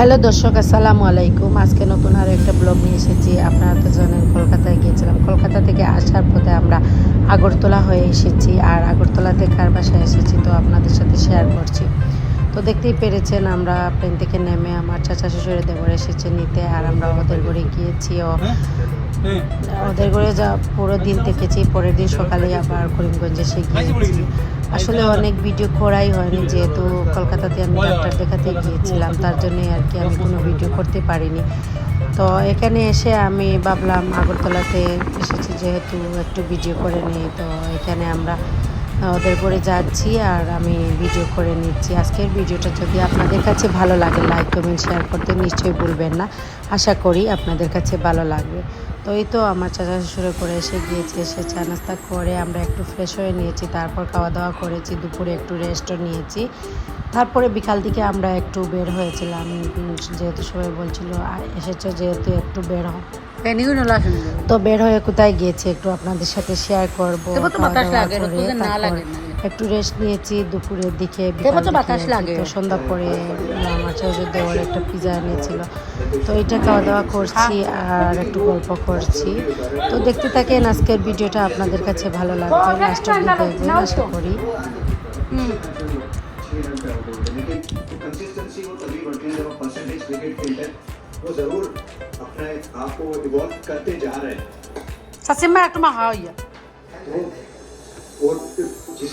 Hello দর্শক, আসসালামু আলাইকুম। আজকে নতুন আরও একটা ব্লগ নিয়ে এসেছি। আপনারা তো জানেন, কলকাতায় গিয়েছিলাম। কলকাতা থেকে আসার পথে আমরা আগরতলা হয়ে এসেছি। আর আগরতলা থেকে কার বাসায় এসেছি তো আপনাদের সাথে শেয়ার করছি। তো দেখতেই পেরেছেন, আমরা প্লেন থেকে নেমে আমার চাচা শ্বশুরে দেবর এসেছে নিতে, আর আমরা ওদের ঘরে গিয়েছি। ওদের ঘরে যা পুরো দিন থেকেছি, পরের দিন সকালে আবার করিমগঞ্জে এসে গিয়েছি। আসলে অনেক ভিডিও করাই হয়নি, যেহেতু কলকাতাতে আমি ডাক্তার দেখাতে গিয়েছিলাম, তার জন্য আর কি আমি কোনো ভিডিও করতে পারিনি। তো এখানে এসে আমি ভাবলাম আগরতলাতে এসেছি, যেহেতু একটু ভিডিও করে নিই, তো এখানে আমরা ওদের করে যাচ্ছি আর আমি ভিডিও করে নিচ্ছি। আজকের ভিডিওটা যদি আপনাদের কাছে ভালো লাগে লাইক কমেন্ট শেয়ার করতে নিশ্চয়ই ভুলবেন না। আশা করি আপনাদের কাছে ভালো লাগবে। তো এই তো আমার চাচা শ্বশুরে করে এসে গিয়েছে এসে চা নাস্তা করে আমরা একটু ফ্রেশ হয়ে নিয়েছি তারপর খাওয়া দাওয়া করেছি দুপুরে একটু রেস্টও নিয়েছি। তারপরে বিকাল দিকে আমরা একটু বের হয়েছিলাম যেহেতু সবাই বলছিল "আ- এসেছ যেহেতু একটু বের হও। তো বের হয়ে কোথায় গিয়েছি একটু আপনাদের সাথে শেয়ার করব দেবো তো খাওয়া বাতাস দাওয়া লাগে, করে, রোদে না তারপর লাগে না। একটু রেস্ট নিয়েছি দুপুরের দিকে দেবো বিকাল তো দিকে বাতাস আর কি। লাগে। তো সন্ধ্যা পরে আমার ছোটো দেওয়ার একটা পিজা এনেছিল তো এটা খাওয়া দাওয়া করছি আর একটু গল্প করছি তো দেখতে থাকেন আজকের ভিডিওটা আপনাদের কাছে ভালো লাগবে লাস্ট অব্দি দেখবেন আশা করি कंसिस्टेंसी वो तभी बढ़ती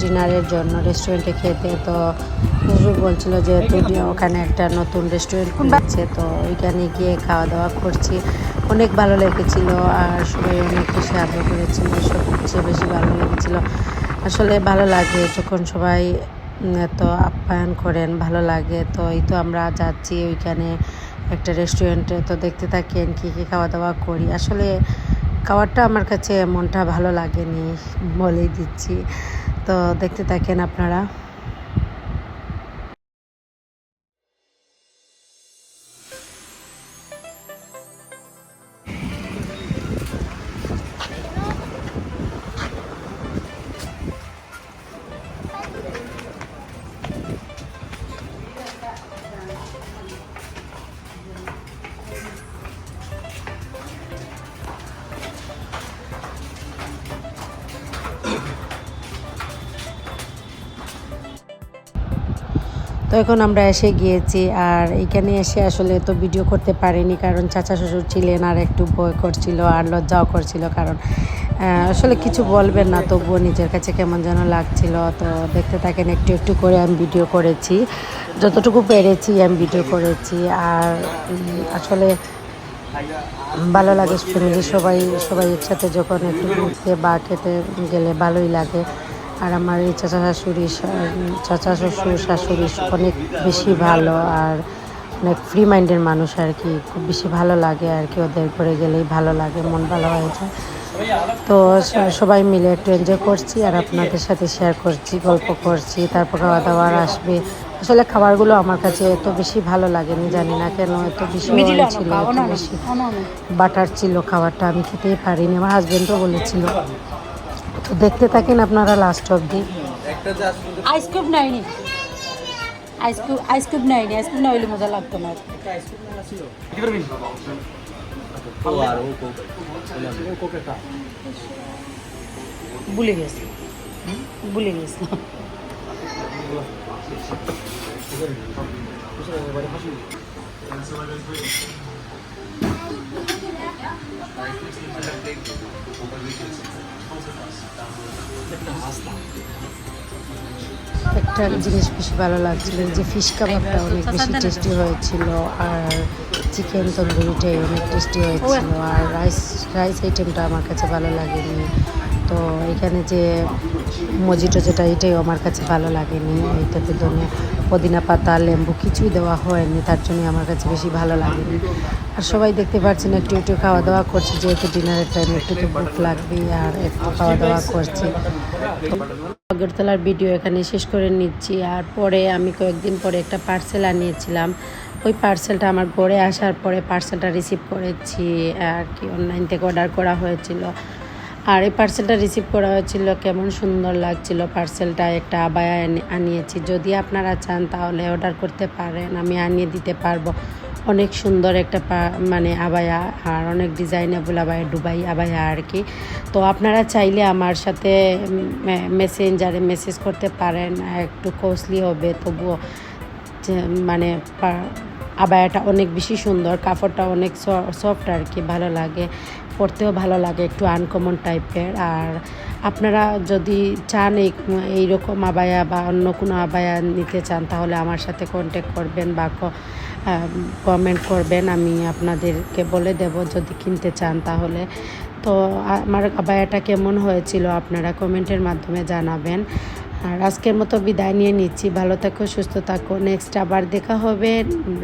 ডিনারের জন্য রেস্টুরেন্টে খেতে তো শ্বশুর বলছিল যে তুমি ওখানে একটা নতুন রেস্টুরেন্ট খুলেছে, তো ওইখানে গিয়ে খাওয়া দাওয়া করছি। অনেক ভালো লেগেছিল আর সবাই অনেক বেশি আগ্রহ করেছিল, সবচেয়ে বেশি ভালো লেগেছিল। আসলে ভালো লাগে যখন সবাই এত আপ্যায়ন করেন, ভালো লাগে। তো এই তো আমরা যাচ্ছি ওইখানে একটা রেস্টুরেন্টে তো দেখতে থাকেন কী কী খাওয়া দাওয়া করি। আসলে খাবারটা আমার কাছে মনটা ভালো লাগেনি বলেই দিচ্ছি। তো দেখতে থাকেন আপনারা। তো এখন আমরা এসে গিয়েছি আর এখানে এসে আসলে তো ভিডিও করতে পারিনি, কারণ চাচা শ্বশুর ছিলেন আর একটু ভয় করছিল আর লজ্জাও করছিল, কারণ আসলে কিছু বলবেন না, তবুও নিজের কাছে কেমন যেন লাগছিল। তো দেখতে থাকেন, একটু একটু করে আমি ভিডিও করেছি। যতটুকু পেরেছি আমি ভিডিও করেছি আর আসলে ভালো লাগে ফ্যামিলি সবাই সবাই একসাথে যখন একটু ঘুরতে বা খেতে গেলে ভালোই লাগে। আর আমার এই চাচা শাশুড়ি চাচা শ্বশুর শাশুড়ি অনেক বেশি ভালো আর অনেক ফ্রি মাইন্ডের মানুষ আর কি। খুব বেশি ভালো লাগে আর কি ওদের ঘরে গেলেই ভালো লাগে মন ভালো হয়ে যায়। তো সবাই মিলে একটু এনজয় করছি আর আপনাদের সাথে শেয়ার করছি গল্প করছি তারপর খাওয়া দাওয়ার আসবে। আসলে খাবারগুলো আমার কাছে এত বেশি ভালো লাগেনি জানি না কেন এত বেশি ছিল এত বেশি বাটার ছিল খাবারটা আমি খেতেই পারিনি আমার হাজবেন্ডও বলেছিল। দেখতে থাকেন আপনারা লাস্ট অবধি। আইস কিউব নাইনি আইস কিউব আইস কিউব নাইনি আইস কিউব না হইলে মজা লাগতো না। ভুলে গেছি। ভুলে গেছি। একটা জিনিস বেশি ভালো লাগছিল যে ফিশ কাবাবটা অনেক বেশি টেস্টি হয়েছিল আর চিকেন তন্দুরিটাই অনেক টেস্টি হয়েছিল আর রাইস রাইস আইটেমটা আমার কাছে ভালো লাগেনি। তো এখানে যে মজিটো যেটা এটাই আমার কাছে ভালো লাগেনি এইটাতে ধনে পুদিনা পাতা লেম্বু কিছুই দেওয়া হয়নি, তার জন্য আমার কাছে বেশি ভালো লাগেনি। আর সবাই দেখতে পাচ্ছেন একটু একটু খাওয়া দাওয়া করছি, যেহেতু ডিনারের টাইম একটু তো ভুক লাগবেই আর একটু খাওয়া দাওয়া করছি আগরতলার ভিডিও এখানে শেষ করে নিচ্ছি, আর পরে আমি কয়েকদিন পরে একটা পার্সেল আনিয়েছিলাম। ওই পার্সেলটা আমার ঘরে আসার পরে পার্সেলটা রিসিভ করেছি, আর কি অনলাইন থেকে অর্ডার করা হয়েছিল। আর এই পার্সেলটা রিসিভ করা হয়েছিল কেমন সুন্দর লাগছিল পার্সেলটা একটা আবায়া আনি- আনিয়েছি। যদি আপনারা চান তাহলে অর্ডার করতে পারেন, আমি আনিয়ে দিতে পারব। অনেক সুন্দর একটা মানে আবায়া আর অনেক ডিজাইনেবল আবায়া ডুবাই আবায়া আর কি। তো আপনারা চাইলে আমার সাথে মেসেঞ্জারে মেসেজ করতে পারেন, একটু কস্টলি হবে, তবুও মানে আবায়াটা অনেক বেশি সুন্দর, কাপড়টা অনেক সফট আর কি, ভালো লাগে। পরতেও ভালো লাগে, একটু আনকমন টাইপের আর আপনারা যদি চান এই, এইরকম আবায়া বা অন্য কোনো আবায়া নিতে চান, তাহলে আমার সাথে কন্ট্যাক্ট করবেন বা কমেন্ট করবেন। আমি আপনাদেরকে বলে দেব যদি কিনতে চান তাহলে। তো আমার আবায়াটা কেমন হয়েছিল আপনারা কমেন্টের মাধ্যমে জানাবেন। আর আজকের মতো বিদায় নিয়ে নিচ্ছি। ভালো থাকো, সুস্থ থাকো। নেক্সট আবার দেখা হবে।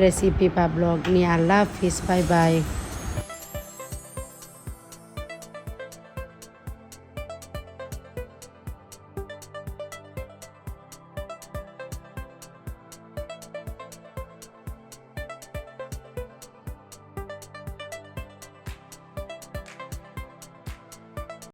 রেসিপি বা ব্লগ নিয়ে। আল্লাহ হাফিজ। Bye bye